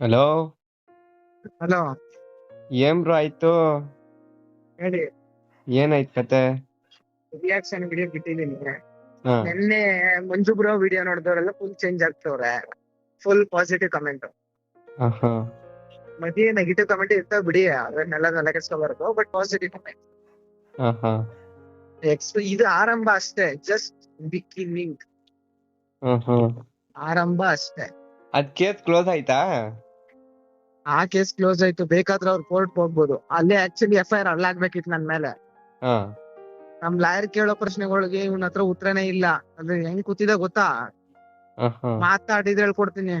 Hello hello ಏನ್ bro ಆಯ್ತು? ಹೇಳಿ. ಏನಾಯ್ತು ಕತೆ? ರಿಯಾಕ್ಷನ್ ವಿಡಿಯೋ ಬಿಟ್ಟಿದ್ದೀನಿ ಹಾ. ನಿನ್ನೆ ಮಂಜು ಬ್ರೋ ವಿಡಿಯೋ ನೋಡಿದವರೆಲ್ಲ ಫುಲ್ ಚೇಂಜ್ ಆಗ್ತವ್ರೆ. ಫುಲ್ ಪಾಸಿಟಿವ್ ಕಮೆಂಟ್ ಆಹಾ. ನೆಗೆಟಿವ್ ಕಮೆಂಟ್ ಇರ್ತಾವ ಬಿಡಿ ಅದನ್ನೆಲ್ಲ ಕೆಡ್ಸ್ಕೊಬಾರ್ದು ಬಟ್ ಪಾಸಿಟಿವ್ ಕಮೆಂಟ್ ಹಾ ಹಾ ಎಕ್ಸ್ ಇದು ಆರಂಭ ಅಷ್ಟೇ ಜಸ್ಟ್ ಬಿಗಿನಿಂಗ್ ಹಾ ಹಾ ಆರಂಭ ಅಷ್ಟೇ. ಅದ್ ಕೇಸ್ ಕ್ಲೋಸ್ ಆಯ್ತಾ? ಆ ಕೇಸ್ ಕ್ಲೋಸ್ ಆಯ್ತು ಬೇಕಾದ್ರೆ ಅವ್ರು ಕೋರ್ಟ್ ಹೋಗ್ಬೋದು. ಅಲ್ಲೇ ಆಕ್ಚುಲಿ ಎಫ್ ಐ ಆರ್ ಅಲ್ಲಾಗ್ಬೇಕಿತ್ತು ನನ್ ಮೇಲೆ. ಹಾ. ನಮ್ ಲಾಯರ್ ಕೇಳೋ ಪ್ರಶ್ನೆಗಳಿಗೆ ಇವನ್ ಹತ್ರ ಉತ್ತರನೇ ಇಲ್ಲ. ಅಂದ್ರೆ ಹೆಂಗ್ ಕೂತಿದೆ ಗೊತ್ತಾ? ಮಾತಾಡಿದ್ರೆ ಹೇಳ್ಕೊಡ್ತೀನಿ.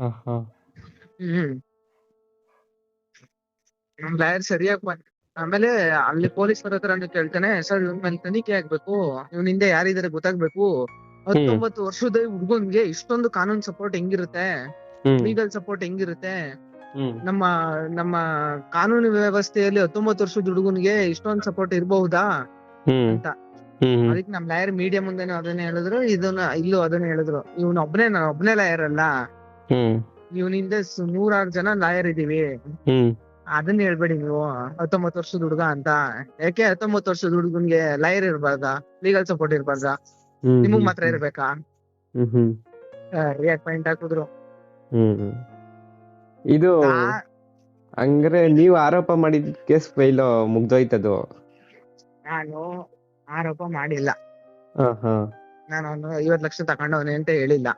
ಹ್ಮ್. ನಮ್ ಲಾಯರ್ ಸರಿಯಾಗಿ ಬಂದ ಆಮೇಲೆ ಅಲ್ಲಿ ಪೊಲೀಸರ ಹತ್ರ ಕೇಳ್ತಾನೆ ಸರ್ ಇವನ್ ಮೇಲೆ ತನಿಖೆ ಆಗ್ಬೇಕು. ಇವನ್ ಹಿಂದೆ ಯಾರಿದಾರೆ ಗೊತ್ತಾಗ್ಬೇಕು. ಹತ್ತೊಂಬತ್ತು ವರ್ಷದ ಹುಡುಗನ್ಗೆ ಇಷ್ಟೊಂದು ಕಾನೂನ್ ಸಪೋರ್ಟ್ ಹೆಂಗಿರುತ್ತೆ? ಹ್ಮ್. ಲೀಗಲ್ ಸಪೋರ್ಟ್ ಹೆಂಗಿರುತ್ತೆ? ನಮ್ಮ ನಮ್ಮ ಕಾನೂನು ವ್ಯವಸ್ಥೆಯಲ್ಲಿ ಹತ್ತೊಂಬತ್ತು ವರ್ಷದ ಹುಡುಗನ್ಗೆ ಇಷ್ಟೊಂದು ಸಪೋರ್ಟ್ ಇರಬಹುದಾ? ಅಂತ. ಅದಕ್ಕೆ ನಮ್ ಲಾಯರ್ ಮೀಡಿಯಾ ಮುಂದೆನೂ ಅದನ್ನ ಹೇಳಿದ್ರು ಇದನ್ನ ಇಲ್ಲೂ ಅದನ್ನ ಹೇಳಿದ್ರು. ಇವ್ನ ಒಬ್ನೇ ನಾನು ಒಬ್ನೇ ಲಾಯರ್ ಅಲ್ಲ. ಇವನಿಂದ ನೂರಾರು ಜನ ಲಾಯರ್ ಇದೀವಿ. ಅದನ್ನ ಹೇಳ್ಬೇಡಿ ನೀವು ಹತ್ತೊಂಬತ್ತು ವರ್ಷದ ಹುಡುಗ ಅಂತ. ಯಾಕೆ ಹತ್ತೊಂಬತ್ತು ವರ್ಷದ ಹುಡುಗನ್ಗೆ ಲಾಯರ್ ಇರ್ಬಾರ್ದಾ? ಲೀಗಲ್ ಸಪೋರ್ಟ್ ಇರ್ಬಾರ್ದಾ? ನಿಮಗ್ ಮಾತ್ರ ಇರ್ಬೇಕಾ? ರಿಯಾಕ್ಟ್ ಪಾಯಿಂಟ್ ಹಾಕಿದ್ರು. ಇದು ಹಂಗ್ರೆ ನೀವು ಆರೋಪ ಮಾಡಿದ ಕೇಸ್ ಫೈಲ್ ಮುಗ್ದೋಯ್ತದು. ನಾನು ಆರೋಪ ಮಾಡಿಲ್ಲ. ನಾನು ಅವ್ನು ಐವತ್ ಲಕ್ಷ ತಗೊಂಡವನೆ ಅಂತ ಹೇಳಿಲ್ಲ.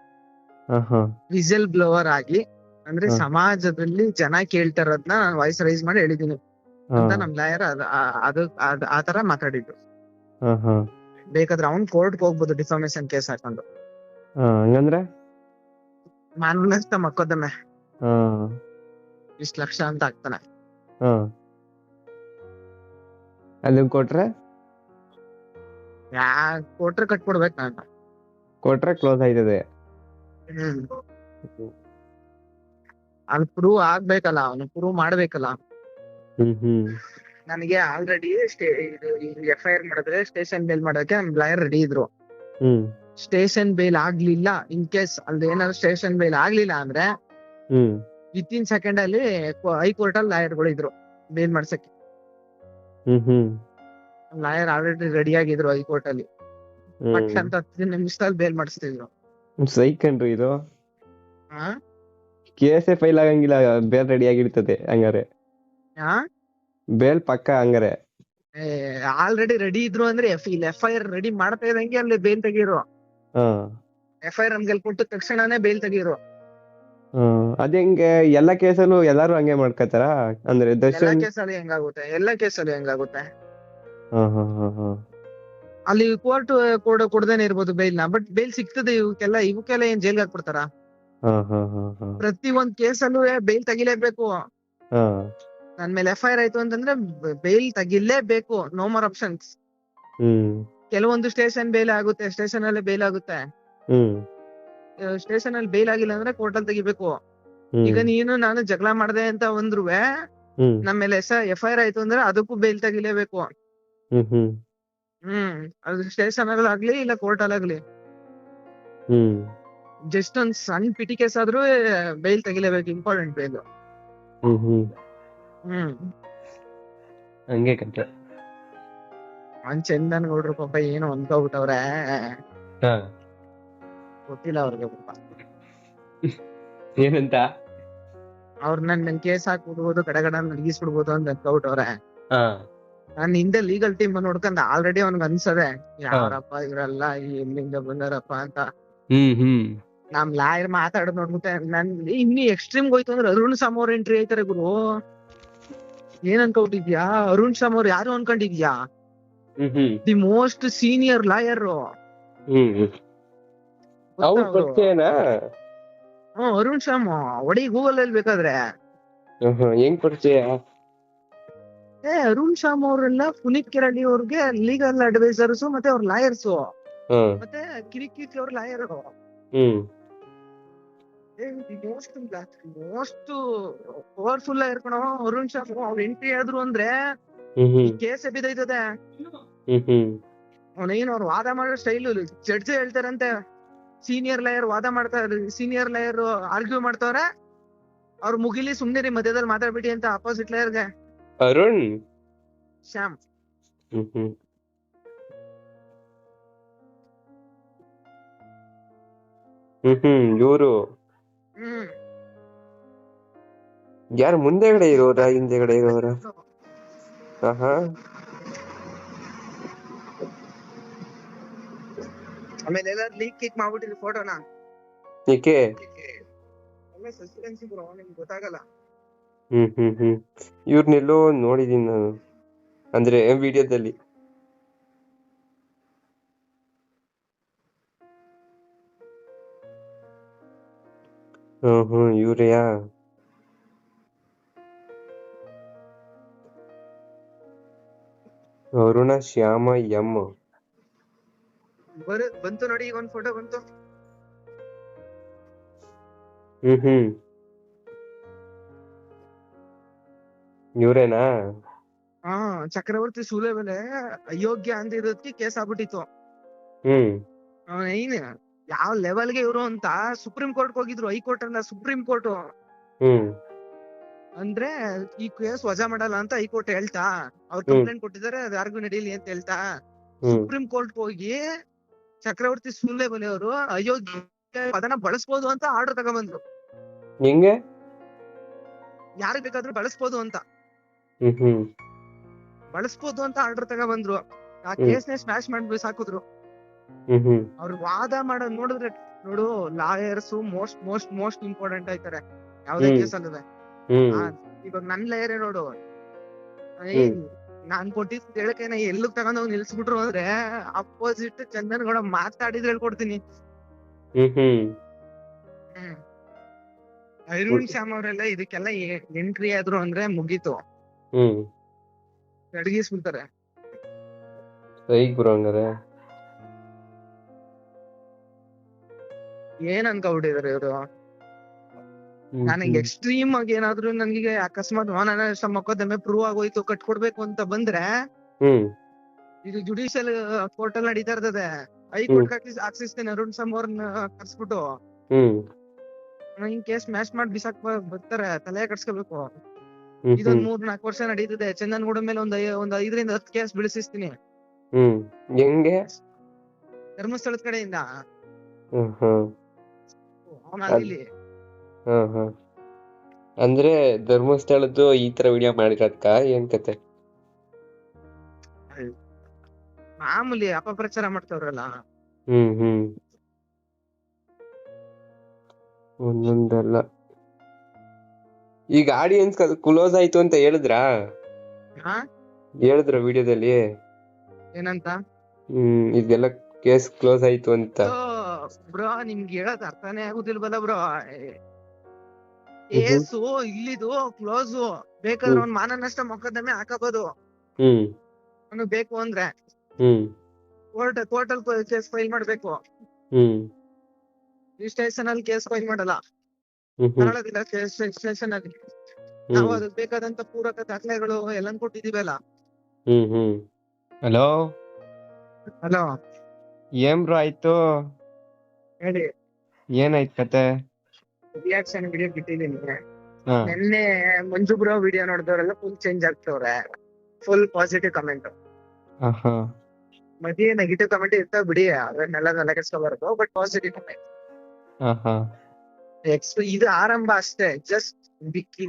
ವಿಸಲ್ ಬ್ಲೋವರ್ ಆಗಿ ಅಂದ್ರೆ ಸಮಾಜದಲ್ಲಿ ಜನ ಕೇಳ್ತಾ ಇರೋದ್ನ ನಾನು ವಾಯ್ಸ್ ರೈಸ್ ಮಾಡಿ ಹೇಳಿದೀನಿ ಅಂತ ನಮ್ ಲಾಯರ್ ಅದು ಆತರ ಮಾತಾಡಿದ್ರು ಬೇಕಾದ್ರೆ ಅವ್ನ್ ಕೋರ್ಟ್ ಹೋಗ್ಬೋದು ಡಿಫಾಮೇಶನ್ ಕೇಸ್ ಹಾಕೊಂಡು. ಹಂಗಂದ್ರೆ? ಮಾನನಷ್ಟ ಮಕ್ಕೋದಮ್ಮೆ. ಇಷ್ಟ ಲಕ್ಷ ಅಂತ ಹಾಕ್ತಾನೆ ಹಾ ಅದನ್ ಕೊಟ್ರೆ? ಯಾ ಕೊಟ್ರೆ ಕಟ್ಬಿಡ್ಬೇಕು ನಾನು. ಕೊಟ್ರೆ ಕ್ಲೋಸ್ ಆಯ್ತದೆ. ಅಲ್ಲಿ ಪ್ರೂವ್ ಆಗ್ಬೇಕಲ್ಲ ಅವನು ಪ್ರೂವ್ ಮಾಡ್ಬೇಕಲ್ಲ. ನನಗೆ ಆಲ್ರೆಡಿ ಎಫ್ ಐ ಆರ್ ಮಾಡಿದ್ರೆ ಸ್ಟೇಷನ್ ಬೇಲ್ ಮಾಡೋಕೆ ನಮ್ ಲಾಯರ್ ರೆಡಿ ಇದ್ರು. ಸ್ಟೇಷನ್ ಬೇಲ್ ಆಗ್ಲಿಲ್ಲ ಇನ್ ಕೇಸ್ ಅಲ್ಲಿ ಏನಾದ್ರು ಸ್ಟೇಷನ್ ಬೇಲ್ ಆಗ್ಲಿಲ್ಲ ಅಂದ್ರೆ ವಿತ್ ಇನ್ ಸೆಕೆಂಡ್ ಅಲ್ಲಿ ಹೈಕೋರ್ಟ್ ಅಲ್ಲಿ ಲಾಯರ್ಗಳು ಇದ್ರು ಬೇಲ್ ಮಾಡ್ಸಕ್ಕೆ. ಹ್ಮ್ ಹ್ಮ್. ಲಾಯರ್ ಆಲ್ರೆಡಿ ರೆಡಿ ಆಗಿದ್ರು ಹೈಕೋರ್ಟ್ ಅಲ್ಲಿ. ಹ್ಮ್. ಅಂತ ಹತ್ತು ನಿಮಿಷದಲ್ಲಿ ಬೇಲ್ ಮಾಡಿಸ್ತಿದ್ರು. ಸೈಕಂಡ್ರಿ ಇದು? ಕೇಸ್ ಫೈಲ್ ಆಗಂಗಿಲ್ಲ ಬೇಲ್ ರೆಡಿ ಆಗಿರ್ತದೆ ಹಂಗಾರೆ. ಬೇಲ್ ಪಕ್ಕ ಹಂಗಾರೆ. ಆಲ್ರೆಡಿ ರೆಡಿ ಇದ್ರು ಅಂದ್ರೆ ಎಫ್ ಇಲ್ಲಿ ಎಫ್ ಐ ಆರ್ ರೆಡಿ ಮಾಡ್ತಾ ಇದಂಗೆ ಅಲ್ಲಿ ಬೇಲ್ ತೆಗೀರು. ಎಫ್ ಐ ಆರ್ ನಮ್ಗೆ ಕೊಟ್ಟ ತಕ್ಷಣನೇ ಬೇಲ್ ತೆಗೀರು. ಅದ್ ಹೆಂಗೆ ಎಲ್ಲಾ ಕೇಸಲ್ಲೂ ಎಲ್ಲಾರು ಹಂಗೆ ಮಾಡ್ಕೋತಾರ? ಅಂದ್ರೆ ಎಲ್ಲಾ ದರ್ಶನ್ ಕೇಸಲ್ಲಿ ಹೆಂಗಾಗುತ್ತೆ? ಎಲ್ಲಾ ಕೇಸಲ್ಲಿ ಹೆಂಗಾಗುತ್ತೆ? ಹಾ ಹಾ ಹಾ ಹಾ. ಅಲ್ಲಿ ಕೋರ್ಟ್ ಕೊಡ ಕೊಡದೇನೆ ಇರ್ಬೋದು ಬೇಲ್ನ ಬಟ್ ಬೇಲ್ ಸಿಗ್ತದೆ ಇವಕ್ಕೆಲ್ಲ ಇವಕ್ಕೆಲ್ಲ ಏನ್ ಜೈಲ್ಗೆ ಹಾಕ್ಬಿಡ್ತಾರ? ಹಾ ಹಾ ಹಾ ಹಾ. ಪ್ರತಿ ಒಂದ್ ಕೇಸಲ್ಲೂ ಬೇಲ್ ತೆಗಿಲೇಬೇಕು. ಹಾ. ನನ್ ಮೇಲೆ ಎಫ್ ಐ ಆರ್ ಆಯ್ತು ಅಂತಂದ್ರೆ ಬೇಲ್ ತೆಗಿಲೇಬೇಕು. ನೋ ಮೋರ್ ಆಪ್ಷನ್ಸ್ ಹ್ಮ್. ಕೆಲವೊಂದು ಸ್ಟೇಷನ್ ಬೇಲ್ ಆಗುತ್ತೆ ಸ್ಟೇಷನ್ ಅಲ್ಲೇ ಬೇಲ್ ಆಗುತ್ತೆ. ಹ್ಮ್. ಸ್ಟೇಷನ್ ಅಲ್ಲಿ ಬೇಲ್ ಆಗಿಲ್ಲ ಅಂದ್ರೆ ಕೋರ್ಟ್ ಅಲ್ಲಿ ತೆಗಿಬೇಕು. ಈಗ ನೀನು ನಾನು ಜಗಳ ಮಾಡ್ದೆ ಅಂತ ಅಂದ್ರುವೆ ಹ್ಮ್. ನಮ್ಮ ಮೇಲೆ ಎಫ್ ಐ ಆರ್ ಆಯ್ತು ಅಂದ್ರೆ ಅದಕ್ಕೂ ಬೇಲ್ ತೆಗಿಲೇಬೇಕು. ಹ್ಮ್ ಅದು ಸ್ಟೇಷನ್ ಆಗ್ಲಿ ಇಲ್ಲ ಕೋರ್ಟ್ ಅಲ್ಲಿ ಆಗ್ಲಿ. ಹ್ಮ್. ಜಸ್ಟ್ ಒಂದ್ ಸಣ್ಣ ಪಿಟಿ ಕೇಸ್ ಆದ್ರೂ ಬೇಲ್ ತೆಗಿಲೇಬೇಕು ಇಂಪಾರ್ಟೆಂಟ್ ಬೇಲ್ ಹ್ಮ್ ಹಂಗೆ ಕತೆ ಅವ್ನ್ ಚಂದನ್ ಗೌಡ್ರು ಪಾಪ ಏನೋ ಅನ್ಕೋಬಿಟ್ಟವ್ರೆ ಗೊತ್ತಿಲ್ಲ ಅವ್ರಿಗೆ ಪಾಪ. ಏನಂತ? ಅವ್ರ ನನ್ ನನ್ ಕೇಸ್ ಹಾಕ್ಬಿಡ್ಬೋದು ಕಡೆಗಡ ನಡಗಿಸ್ಬಿಡ್ಬೋದು ಅಂತ ಅನ್ಕೋಬಿಟ್ಟವ್ರೆ ಹಾ. ನಾನು ಹಿಂದೆ ಲೀಗಲ್ ಟೀಮ್ ನೋಡ್ಕೊಂಡ್ ಆಲ್ರೆಡಿ ಅವ್ನಿಗೆ ಅನ್ಸದೆ ಯಾರಪ್ಪ ಇವ್ರಲ್ಲ ಎಲ್ಲಿಂದ ಬಂದಾರಪ್ಪ ಅಂತ. ಹ್ಮ್ ಹ್ಮ್. ನಮ್ ಲಾಯರ್ ಮಾತಾಡೋದ್ ನೋಡ್ಬಿಟ್ಟೆ ನನ್ ಇನ್ನಿ ಎಕ್ಸ್ಟ್ರೀಮ್ ಹೋಯ್ತು ಅಂದ್ರೆ ಅರುಣ್ ಸಾಮ್ ಅವ್ರ ಎಂಟ್ರಿ ಆಯ್ತಾರೆ ಗುರು. ಏನ್ ಅನ್ಕೊಂಡಿದ್ಯಾ ಅರುಣ್ ಸಾಮ್ ಅವ್ರು ಯಾರು ಅನ್ಕೊಂಡಿದ್ಯಾ? ದಿ ಮೋಸ್ಟ್ ಸೀನಿಯರ್ ಲಾಯರ್ ಅವ್ರ ಪರಿಚಯನಾ ಹ್ಮ್ ಅರುಣ್ ಶಾಮ್ ಒಡಿ ಗೂಗಲ್ ಅಲ್ಲಿ ಬೇಕಾದ್ರೆ ಹೆಂಗ್ ಪರಿಚಯ? ಏ ಅರುಣ್ ಶಾಮ್ ಅವರೆಲ್ಲ ಪುನೀತ್ ಕೆರಳಿ ಅವ್ರಿಗೆ ಲೀಗಲ್ ಅಡ್ವೈಸರ್ಸ್ ಮತ್ತೆ ಅವ್ರ ಲಾಯರ್ಸ್ ಮತ್ತೆ ಕಿರಿಕಿರಿ ಅವ್ರ ಲಾಯರ್ ಮೋಸ್ಟ್ ಮೋಸ್ಟ್ ಪವರ್ಫುಲ್ ಇರ್ಕಣ ಅರುಣ್ ಶಾಮ್ ಅವ್ರ ಎಂಟ್ರಿ ಆದ್ರು ಅಂದ್ರೆ ಕೇಸ್ ಬಿದ್ದೈತದೆ ಅವನೇನು ಅವ್ರು ವಾದ ಮಾಡೋ ಸ್ಟೈಲ್ ಜಡ್ಜ್ ಹೇಳ್ತಾರಂತೆ. ಸೀನಿಯರ್ ಲಾಯರ್ ವಾದ ಮಾಡ್ತಾ ಸೀನಿಯರ್ ಲಾಯರ್ ಆರ್ಗ್ಯೂ ಮಾಡ್ತಾವ್ರೆ. ಅವ್ರ ಮುಗಿಲಿ ಸುಮ್ನೆ ರೀ ಮಧ್ಯದಲ್ಲಿ ಮಾತಾಡ್ಬಿಡಿ ಅಂತ ಅಪೋಸಿಟ್ ಲಯರ್ಗೆ ಅರುಣ್. ಶ್ಯಾಮ್. ಹ್ಮ್ ಇವ್ರು. ಯಾರು ಮುಂದೆಗಡೆ ಇರೋರ ಹಿಂದೆಗಡೆ ಇರೋರ? ಆಹಾ. ಆಮೇಲೆ ಎಲ್ಲಾರು ಲೀಕ್ ಕಿಕ್ ಮಾಡ್ಬಿಟ್ಟಿದ್ರು ಫೋಟೋನ ಏಕೆ ಆಮೇಲೆ ಸಸ್ಪೆನ್ಸ್ ಬ್ರೋ ನಿಮ್ಗೆ ಗೊತ್ತಾಗಲ್ಲ. ಹ್ಮ್ ಹ್ಮ್ ಹ್ಮ್. ಇವ್ರನ್ನೆಲ್ಲೋ ನೋಡಿದೀನಿ ನಾನು. ಅಂದ್ರೆ ವಿಡಿಯೋದಲ್ಲಿ. ಹ್ಮ್ ಹ್ಮ್ ಇವ್ರೆಯಾ? ಅರುಣ ಶ್ಯಾಮ ಎಂ ಬರ ಬಂತು ನೋಡಿ ಈಗ ಒಂದ್ ಫೋಟೋ ಬಂತು. ಹ್ಮ್ ಹ್ಮ್. ಇವ್ರೇನಾ? ಹಾ ಚಕ್ರವರ್ತಿ ಸೂಲೆ ಮೇಲೆ ಅಯೋಗ್ಯ ಅಂತ ಇರೋದಕ್ಕೆ ಕೇಸ್ ಆಗ್ಬಿಟ್ಟಿತ್ತು. ಹ್ಮ್. ಏನ್ ಯಾವ ಲೆವೆಲ್ಗೆ ಇವರು ಅಂತ ಸುಪ್ರೀಂ ಕೋರ್ಟ್ ಹೋಗಿದ್ರು ಹೈಕೋರ್ಟ್ ಅಲ್ಲ ಸುಪ್ರೀಂ ಕೋರ್ಟ್ ಹ್ಮ್. ಅಂದ್ರೆ ಈ ಕೇಸ್ ವಜಾ ಮಾಡಲ್ಲ ಅಂತ ಹೈಕೋರ್ಟ್ ಹೇಳ್ತಾ ಅವ್ರು ಕಂಪ್ಲೇಂಟ್ ಕೊಟ್ಟಿದ್ದಾರೆ ಅದು ಯಾರಿಗೂ ನಡೀಲಿ ಅಂತ ಹೇಳ್ತಾ ಸುಪ್ರೀಂ ಕೋರ್ಟ್ ಹೋಗಿ ಚಕ್ರವರ್ತಿ ಸೂಲೆ ಅವರು ಅಯೋಗ್ಯ ಪದನ ಬಳಸ್ಬೋದು ಅಂತ ಆರ್ಡರ್ ತಗೊಂಡ್ಬಂದ್ರು ಹೆಂಗೆ? ಯಾರಿಗ್ ಬೇಕಾದ್ರೂ ಬಳಸ್ಬೋದು ಅಂತ. ಹ್ಮ್ ಹ್ಮ್. ಬಳಸ್ಬೋದು ಅಂತ ಆರ್ಡರ್ ತಗೊಂಡ್ಬಂದ್ರು ಆ ಕೇಸ್ ನೇ ಸ್ಮ್ಯಾಶ್ ಮಾಡಿ ಸಾಕಿದ್ರು. ಹ್ಮ್ ಹ್ಮ್. ಅವ್ರು ವಾದ ಮಾಡ ನೋಡಿದ್ರೆ ನೋಡು lawyers most most most important ಆಯ್ತಾರೆ. ಯಾವ್ದೇ ಹ್ಮ್. ಕೇಸ್ ಅಲ್ಲದೆ ಹ್ಮ್ ಇವಾಗ ನನ್ ಲಯರೇ ನೋಡು. ಏ, ನಾನ್ ಕೊಟ್ಟಿದ್ ಹೇಳಿಕೆನ ಎಲ್ಲಿಗ್ ತಗೊಂಡೋಗ್ ನಿಲ್ಸ್ಬಿಟ್ರು ಅಂದ್ರೆ ಅಪೋಸಿಟ್ ಚಂದನ್ ಗೌಡ ಮಾತಾಡಿದ್ರೆ ಹೇಳ್ಕೊಡ್ತೀನಿ ಅರುಣ್ ಶ್ಯಾಮ್ ಅವರೆಲ್ಲ ಇದಕ್ಕೆಲ್ಲ ಎಂಟ್ರಿ ಆದ್ರು ಅಂದ್ರೆ ಮುಗೀತು. ಅಡಗಿಸ್ಬಿಡ್ತಾರೆ ಸೈಕ್ ಬ್ರೋ ಹಂಗಾರೆ. ಏನ್ ಅನ್ಕೊಬಿಟ್ಟಿದಾರೆ ಇವರು? ನನಗೆ. ಎಕ್ಸ್ಟ್ರೀಮ್ ಆಗಿ ಏನಾದ್ರು ನನಗೆ ಅಕಸ್ಮಾತ್ ಮಾನನಷ್ಟ ಮೊಕದ್ದಮೆ ಪ್ರೂವ್ ಆಗೋಯ್ತು ಕಟ್ಕೊಡ್ಬೇಕು ಅಂತ ಬಂದ್ರೆ ಇದು ಜುಡಿಷಿಯಲ್ ಕೋರ್ಟ್ ಅಲ್ಲಿ ನಡೀತಾ ಇರ್ತದೆ. ಹೈಕೋರ್ಟ್ ಹಾಕ್ಸಿಸ್ತೇನೆ ಅರುಣ್ ಸಮ್ ಅವ್ರನ್ನ ಕರ್ಸ್ಬಿಟ್ಟು ಹಿಂಗ್ ಕೇಸ್ ಮ್ಯಾಚ್ ಮಾಡಿ ಬಿಸಾಕ್ ಬರ್ತಾರೆ ತಲೆ ಕಟ್ಸ್ಕೋಬೇಕು. ಇದೊಂದ್ ಮೂರ್ ನಾಲ್ಕು ವರ್ಷ ನಡೀತದೆ. ಚಂದನ್ಗೂಡ ಮೇಲೆ ಒಂದ್ ಒಂದ್ ಐದರಿಂದ ಹತ್ತು ಕೇಸ್ ಬಿಡಿಸಿಸ್ತೀನಿ ಹ್ಮ್. ಹೆಂಗೆ? ಧರ್ಮಸ್ಥಳದ ಕಡೆಯಿಂದ. ಹ್ಮ್ ಹ್ಮ್. ಹ್ಮ್ ಹ್ಮ್ ಅಂದ್ರೆ ಧರ್ಮಸ್ಥಳದ್ದು ಈ ತರ ವಿಡಿಯೋ ಮಾಡಿರೋದ್ಕ ಏನ್ ಕತೆ? ಮಾಮೂಲಿ ಅಪಪ್ರಚಾರ ಮಾಡ್ತಾವ್ರಲ್ಲ. ಹ್ಮ್ ಹ್ಮ್. ಒಂದೊಂದಲ್ಲ. ಈಗ ಆಡಿಯನ್ಸ್ ಕ್ಲೋಸ್ ಆಯ್ತು ಅಂತ ಹೇಳಿದ್ರಾ? ಹಾ? ಹೇಳಿದ್ರ ವಿಡಿಯೋದಲ್ಲಿ ಏನಂತ? ಹ್ಮ್ ಇದೆಲ್ಲ ಕೇಸ್ ಕ್ಲೋಸ್ ಆಯ್ತು ಅಂತ. ಬ್ರೋ ನಿಮ್ಗೆ ಹೇಳೋದ್ ಅರ್ಥನೇ ಆಗುದಿಲ್ವಲ್ಲ ಬ್ರೋ. ಕೇಸು ಇಲ್ಲಿದು ಕ್ಲೋಸ್. ಬೇಕಾದ್ರೆ ಅವ್ನ್ ಮಾನನಷ್ಟ ಮೊಕದ್ದಮೆ ಹಾಕಬಹುದು ಹ್ಮ್. ಅವ್ನು ಬೇಕು ಅಂದ್ರೆ ಕೋರ್ಟ್ ಕೋರ್ಟ್ ಅಲ್ಲಿ ಕೇಸ್ ಫೈಲ್ ಮಾಡ್ಬೇಕು. ಹ್ಮ್. ಈ ಸ್ಟೇಷನ್ ಅಲ್ಲಿ ಕೇಸ್ ಫೈಲ್ ಮಾಡಲ್ಲ. ಕನ್ನಡದಿಂದ ಸ್ಟೇಷನ್ ಅಲ್ಲಿ ನಾವು ಅದಕ್ಕೆ ಬೇಕಾದಂತ ಪೂರಕ ದಾಖಲೆಗಳು ಎಲ್ಲನ್ ಕೊಟ್ಟಿದೀವಲ್ಲ ಹಲೋ? ಹಲೋ? ಏನ್ ಬ್ರೋ ಆಯ್ತು? ಹೇಳಿ. ಏನಾಯ್ತು ಕತೆ? ರಿಯಾಕ್ಷನ್ ವಿಡಿಯೋ ಬಿಟ್ಟಿದೀನಿ ಹಾ. ನಿನ್ನೆ ಮಂಜು ಬ್ರೋ ವಿಡಿಯೋ ನೋಡಿದವರೆಲ್ಲ ಫುಲ್ ಚೇಂಜ್ ಆಗ್ತವ್ರೆ. ಫುಲ್ ಪಾಸಿಟಿವ್ ಕಮೆಂಟ್ ಹಾ ಮಧ್ಯೆ ನೆಗೆಟಿವ್ ಕಮೆಂಟ್ ಇರ್ತಾವ ಬಿಡಿ ಅದನ್ನೆಲ್ಲ ತಲೆ ಕೆಡ್ಸ್ಕೊಬಾರ್ದು ಬಟ್ ಪಾಸಿಟಿವ್ ಕಮೆಂಟ್ ಎಕ್ಸ್ ಇದು ಆರಂಭ ಅಷ್ಟೇ ಜಸ್ಟ್ ಬಿಕ್ಕಿ